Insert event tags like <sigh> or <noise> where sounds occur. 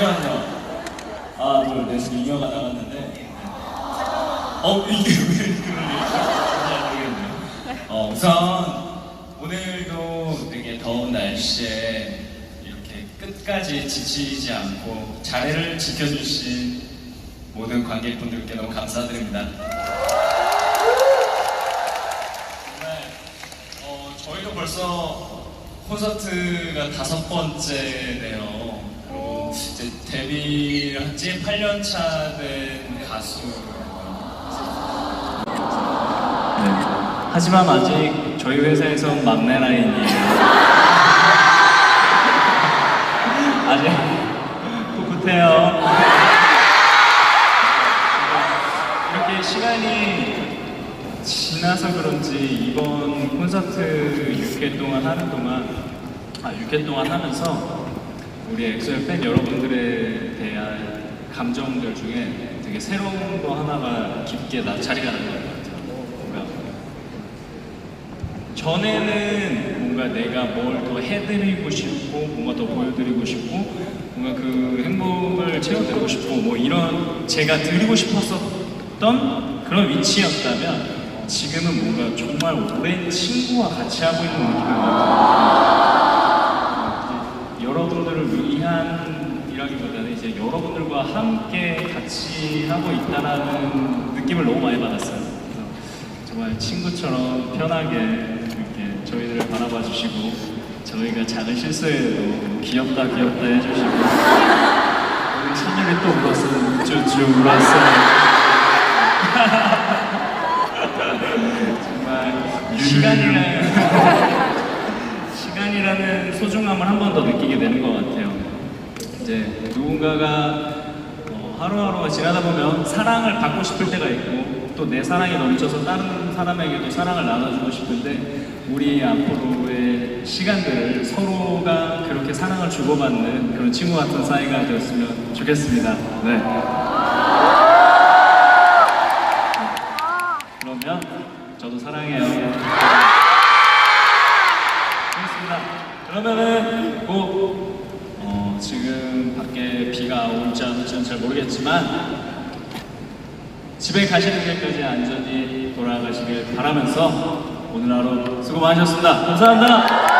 잠시만요. 아, 둘, 넷, 잉여가 나갔는데. 어, 이게 <laughs> 왜 그런 일이죠? 잘 모르겠네요. 어, 우선, 오늘도 되게 더운 날씨에 이렇게 끝까지 지치지 않고 자리를 지켜주신 모든 관객분들께 너무 감사드립니다. 정말, 어, 저희도 벌써 콘서트가 다섯 번째네요. 이제 데뷔를 한지 8년 차 된 가수예요. 네. 하지만 아직 저희 회사에서 막내 라인이에요. <laughs> 아직 풋풋해요. 이렇게 시간이 지나서 그런지 이번 콘서트 6회 동안 하는 동안 아 6회 동안 하면서 우리 엑소의 팬 여러분들에 대한 감정들 중에 되게 새로운 거 하나가 깊게 나 자리가 나는 것 같아요. 뭔가 전에는 뭔가 내가 뭘 더 해드리고 싶고 뭔가 더 보여드리고 싶고 뭔가 그 행복을 채워드리고 싶고 뭐 이런 제가 드리고 싶었었던 그런 위치였다면 지금은 뭔가 정말 오랜 친구와 같이 하고 있는 느낌인 것 같아요. 여러분들을 위한 이라기보다는 여러분들과 함께 같이 하고 있다라는 느낌을 너무 많이 받았어요. 그래서 정말 친구처럼 편하게 이렇게 저희들을 바라봐 주시고 저희가 작은 실수해도 귀엽다 귀엽다 해주시고 오늘 찬열이 또 울었어요. 쭈쭈 울었어요. 정말 시간이라는 <laughs> 시간이라는 소중함을 한 번 더 느끼게 되는 것 같아요. 이제 누군가가 어, 하루하루가 지나다 보면 사랑을 받고 싶을 때가 있고 또 내 사랑이 넘쳐서 다른 사람에게도 사랑을 나눠주고 싶은데 우리 앞으로의 시간들을 서로가 그렇게 사랑을 주고받는 그런 친구 같은 사이가 되었으면 좋겠습니다. 네. 그러면 저도 사랑해요. 알겠습니다. 그러면은 꼭 어, 지금 밖에 비가 올지 안 올지는 잘 모르겠지만 집에 가시는 길까지 안전히 돌아가시길 바라면서 오늘 하루 수고 많으셨습니다. 감사합니다.